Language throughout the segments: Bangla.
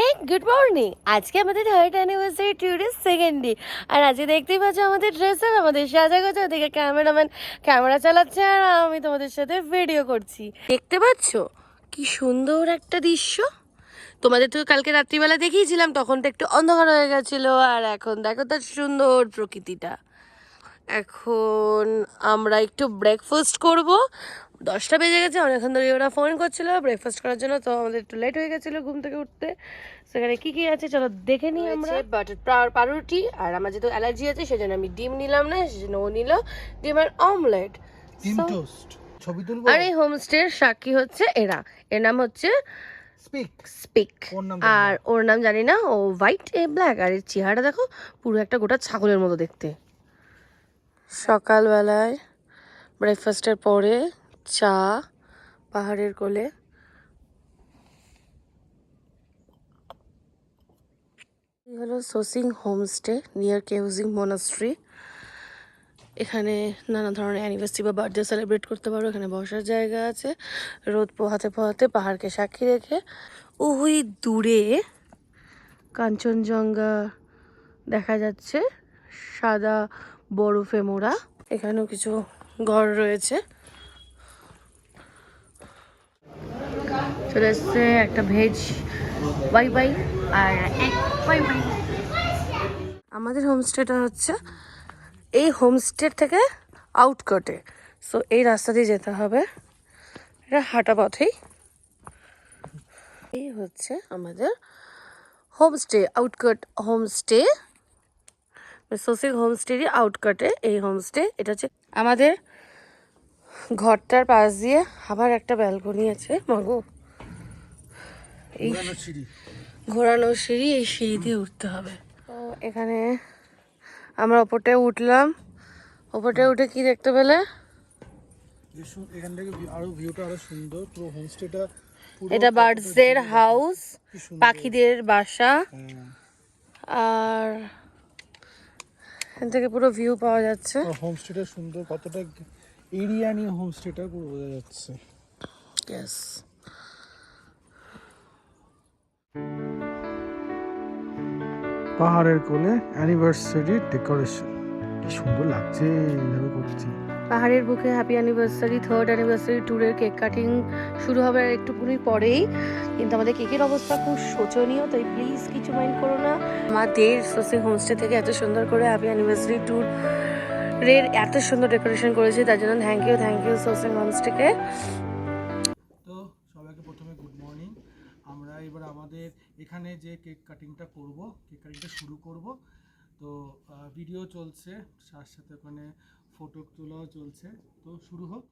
হে গুড মর্নিং আজকে আমাদের থার্ড অ্যানিভার্সারি ট্যুরের সেকেন্ড ডে আর আজকে দেখতেই পাচ্ছ আমাদের ড্রেস আপ আমাদের সাজা গোজা, ওদিকে ক্যামেরাম্যান ক্যামেরা চালাচ্ছে আর আমি তোমাদের সাথে ভিডিও করছি। দেখতে পাচ্ছ? কি সুন্দর একটা দৃশ্য। তোমাদের তো কালকে রাত্রিবেলা দেখিয়েছিলাম, তখন তো একটু অন্ধকার হয়ে গেছিল আর এখন দেখো তার সুন্দর প্রকৃতিটা। এখন আমরা একটু ব্রেকফাস্ট করব। দশটা বেজে গেছে অনেকক্ষণ ধরে ওরা ফোন করছিল ব্রেকফাস্ট করার জন্য তো আমাদের একটু লেট হয়ে গেছিল ঘুম থেকে উঠতে। সেখানে কি কি আছে চলো দেখে নিই আমরা। বাটার পাউরুটি আর আমার যেহেতু অ্যালার্জি আছে সেজন্য আমি ডিম নিলাম না সেজন্য ও নিল ডিমের অমলেট ডিম টোস্ট ছবি তুলবো? আর এই হোমস্টের সাক্ষী হচ্ছে এরা। এর নাম হচ্ছে স্পিক স্পিক আর ওর নাম জানি না ও হোয়াইট এ ব্ল্যাক আর এর চেহারা দেখো পুরো একটা গোটা ছাগলের মতো দেখতে। সকালবেলায় ব্রেকফাস্টের পরে চা পাহাড়ের কোলে। হলো Sosing homestay, near Kewzing monastery. এখানে নানা ধরনের অ্যানিভার্সারি বা বার্থডে সেলিব্রেট করতে পারো, এখানে বসার জায়গা আছে। রোদ পোহাতে পোহাতে পাহাড়কে সাক্ষী রেখে। ওই দূরে কাঞ্চনজঙ্ঘা দেখা যাচ্ছে, সাদা বরফে মোড়া। এখানেও কিছু ঘর রয়েছে। চলে এসছে একটা ভেজ ওয়াই ওয়াই আর ওয়াই ওয়াই আমাদের হোমস্টেটা হচ্ছে এই হোমস্টে থেকে আউটকটে সো এই রাস্তা দিয়ে যেতে হবে। এটা হাঁটা পথেই। এই হচ্ছে আমাদের হোমস্টে আউটকাট হোমস্টে সোসিক হোমস্টেরই আউটকাটে এই হোমস্টে এটা হচ্ছে আমাদের ঘরটার পাশ দিয়ে আবার একটা ব্যালকনি আছে। মাগো এই সিঁড়ি। ঘোরানো সিঁড়ি এই সিঁড়ি দিয়ে উঠতে হবে। তো এখানে আমরা ওপরটায় উঠলাম। ওপরটায় উঠে কি দেখতে পেলে? এখান থেকে আরও ভিউটা আরও সুন্দর। পুরো হোমস্টেটা এটা বার্ডসের হাউস পাখিদের বাসা। হ্যাঁ। আর এখান থেকে পুরো ভিউ পাওয়া যাচ্ছে। হোমস্টেটা সুন্দর। কতটা এরিয়া নিয়ে হোমস্টেটা পুরো বোঝা যাচ্ছে। ইয়েস পাহাড়ের কোলে অ্যানিভার্সারি ডেকোরেশন কি সুন্দর লাগছে, এইভাবে করছি। পাহাড়ের বুকে হ্যাপি অ্যানিভার্সারি থার্ড অ্যানিভার্সারি ট্যুরের কেক কাটিং শুরু হবে একটুখানি পরেই। কিন্তু আমাদের কেকের অবস্থা খুব শোচনীয়, তাই প্লিজ কিছু মাইন্ড করো না। আমাদের সোসি হোমস্টে থেকে এত সুন্দর করে হ্যাপি অ্যানিভার্সারি ট্যুর এর এত সুন্দর ডেকোরেশন করেছে, তার জন্য থ্যাংক ইউ থ্যাংক ইউ সোসি হোমস্টেকে এখানে যে কেক কাটিংটা করব, কেক কাটিংটা শুরু করব। তো ভিডিও চলছে তার সাথে ওখানে ফটো তোলাও চলছে। তো শুরু হোক।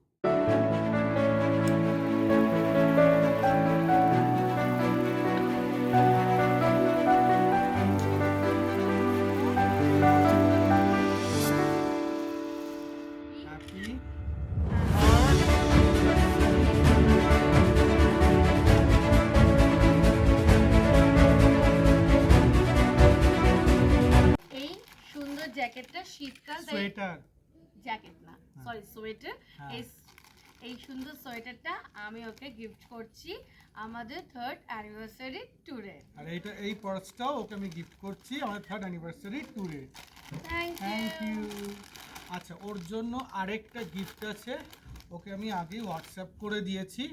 জ্যাকেটটা শীতকাল সোয়েটার। জ্যাকেট না সরি সোয়েটার। হ্যাঁ। এই এই সুন্দর সোয়েটারটা আমি ওকে গিফট করছি আমাদের থার্ড অ্যানিভার্সারি ট্যুরে আর এইটা এই পার্সটাও ওকে আমি গিফট করছি আমাদের থার্ড অ্যানিভার্সারি ট্যুরে থ্যাংক থ্যাংক ইউ আচ্ছা ওর জন্য আরেকটা গিফট আছে ওকে আমি আগেই হোয়াটসঅ্যাপ করে দিয়েছি।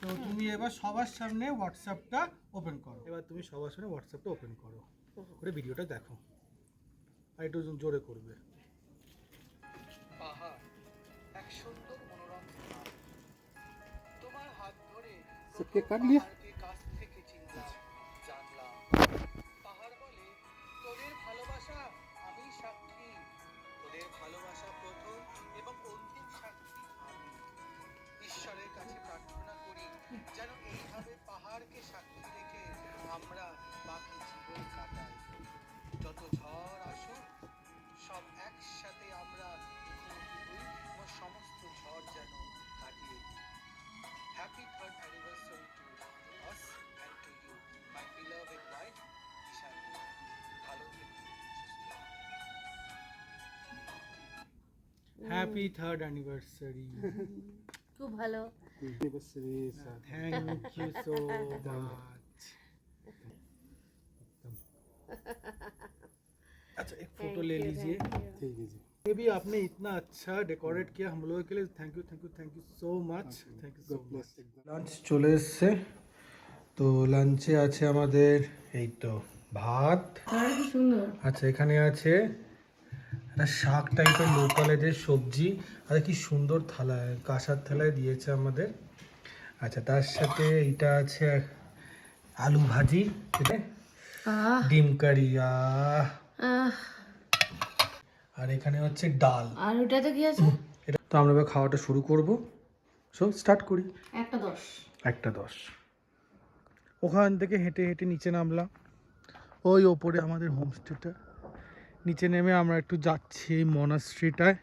তো তুমি এবার সবার সামনে হোয়াটসঅ্যাপটা ওপেন করো। এবার তুমি সবার সামনে হোয়াটসঅ্যাপটা ওপেন করো। করে ভিডিওটা দেখো। আর একটু জোরে করবে। পাহাড় এক সুন্দর মনোরম তোমার হাত ধরে কেক কাট লিয়া? পাহাড়কে কাছ থেকে পাহাড় বলে তোদের ভালোবাসা আমি সাক্ষী। তোদের ভালোবাসা প্রথম এবং অন্তিম সাক্ষী ঈশ্বরের কাছে প্রার্থনা করি যেন এইভাবে পাহাড়কে সাক্ষী হ্যাপি থার্ড অ্যানিভার্সারি খুব ভালো থ্যাংক ইউ সো মাচ अच्छा एक फोटो ले लीजिए ठीक है जी ये भी आपने इतना अच्छा डेकोरेट किया हम लोगों के लिए thank you thank you thank you so much thank you so much lunch চলে এসছে তো লাঞ্চে আছে আমাদের এই তো ভাত আচ্ছা এখানে আছে একটা শাক টাইপের যে সবজি আর কি সুন্দর থালায় কাঁসার থালায় দিয়েছে আমাদের। আচ্ছা তার সাথে এটা আছে আলু ভাজি ডিম কারি আর এখানে হচ্ছে ডাল। আর ওটাতে কি আছে? এটা তো আমরা এবার খাওয়াটা শুরু করব। সো স্টার্ট করি। একটা দশ। একটা দশ। ওখান থেকে হেঁটে হেঁটে নিচে নামলাম। ওই ওপরে আমাদের হোমস্টেটা নিচে নেমে আমরা একটু যাচ্ছি এই মনাস্ট্রিটায়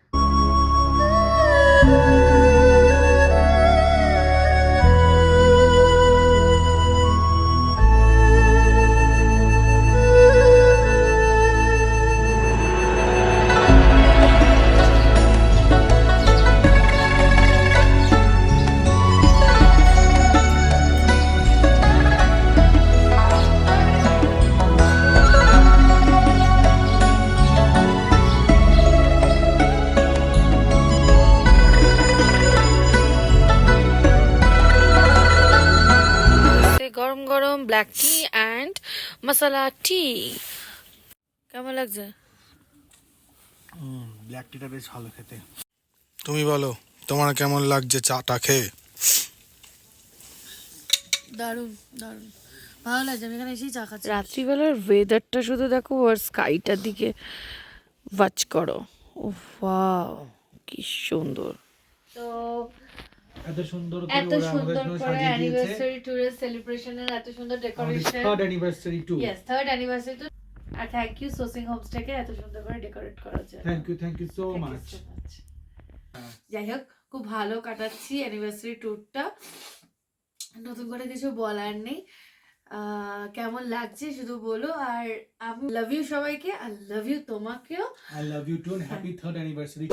ব্ল্যাক টি অ্যান্ড মশলা টি কেমন লাগছে? ব্ল্যাক টিটা বেশ ভালো খেতে। তুমি বলো তোমার কেমন লাগছে চাটা খেয়ে? দারুণ দারুণ। ভালো লাগছে আমি এখানে এসেই চা খাচ্ছি। রাত্রিবেলার ওয়েদারটা শুধু দেখো আর স্কাইটার দিকে ওয়াচ করো। ও ওয়াও কি সুন্দর। তো এত সুন্দর এত সুন্দর করে অ্যানিভার্সারি ট্যুরের সেলিব্রেশনের এত সুন্দর decoration third anniversary too yes third anniversary তো আর থ্যাংক ইউ সোসিং হোমস্টেকে এত সুন্দর করে ডেকোরেট করার জন্য। Thank you thank you so much যাই হোক খুব ভালো কাটাচ্ছি অ্যানিভার্সারি ট্যুরটা নতুন করে কিছু বলার নেই। কেমন লাগছে শুধু বলো। আর আমি লাভ ইউ সবাইকে আর লাভ ইউ তোমাকেও। I love you too happy third anniversary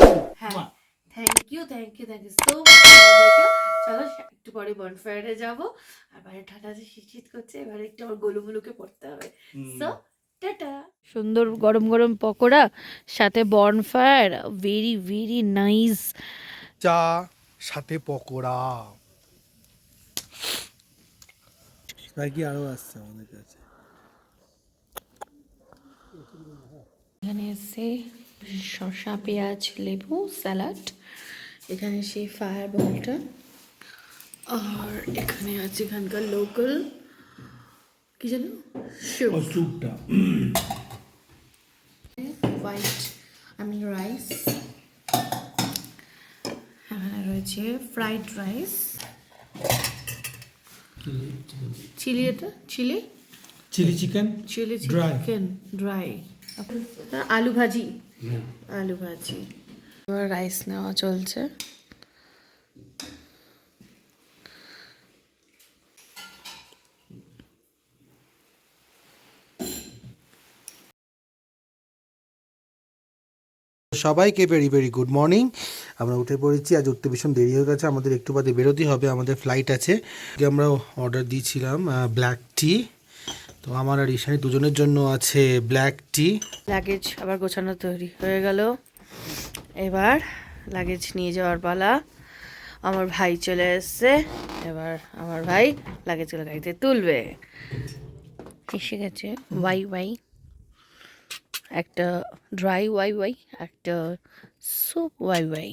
হ্যাঁ। Thank you thank you thank you so much চলো একটু পরে বনফায়ারে যাব। আর বাইরে ঠান্ডা আছে শীত শীত করছে এবারে একটু আমার গোলুমুলুকে পড়তে হবে। সো টাটা সুন্দর গরম গরম পকোড়া সাথে বনফায়ার ভেরি ভেরি নাইস চা সাথে পকোড়া। কি আরও আসছে আমাদের কাছে। এখানে এসে শসা পেঁয়াজ লেবু স্যালাড। এখানে সেই ফায়ার বলটা। আর এখানে আছে এখানকার লোকাল কি জানো স্যুপ স্যুপটা। White I mean rice. এখানে রয়েছে ফ্রাইড রাইস। চিলি এটা? Chilli? Chilli chicken? Chilli. Chicken dry. আলু ভাজি। আলু ভাজি। এবার রাইস নেওয়া চলছে। সবাইকে ভেরি ভেরি গুড মর্নিং আমরা উঠে পড়েছি আজ উঠতে ভীষণ দেরি হয়ে গেছে। আমাদের একটু বাদে বেরোতে হবে আমাদের ফ্লাইট আছে। আমরা অর্ডার দিয়েছিলাম ব্ল্যাক টি তো আমার আর ঈশানি দুজনের জন্য আছে ব্ল্যাক টি লাগেজ আবার গোছানো তৈরি হয়ে গেল। এবার লাগেজ নিয়ে যাওয়ার পালা। আমার ভাই চলে এসছে। এবার আমার ভাই লাগেজ লাগেজগুলো গাড়িতে তুলবে। এসে গেছে। ওয়াই ওয়াই একটা ড্রাই ওয়াই ওয়াই একটা স্যুপ ওয়াই ওয়াই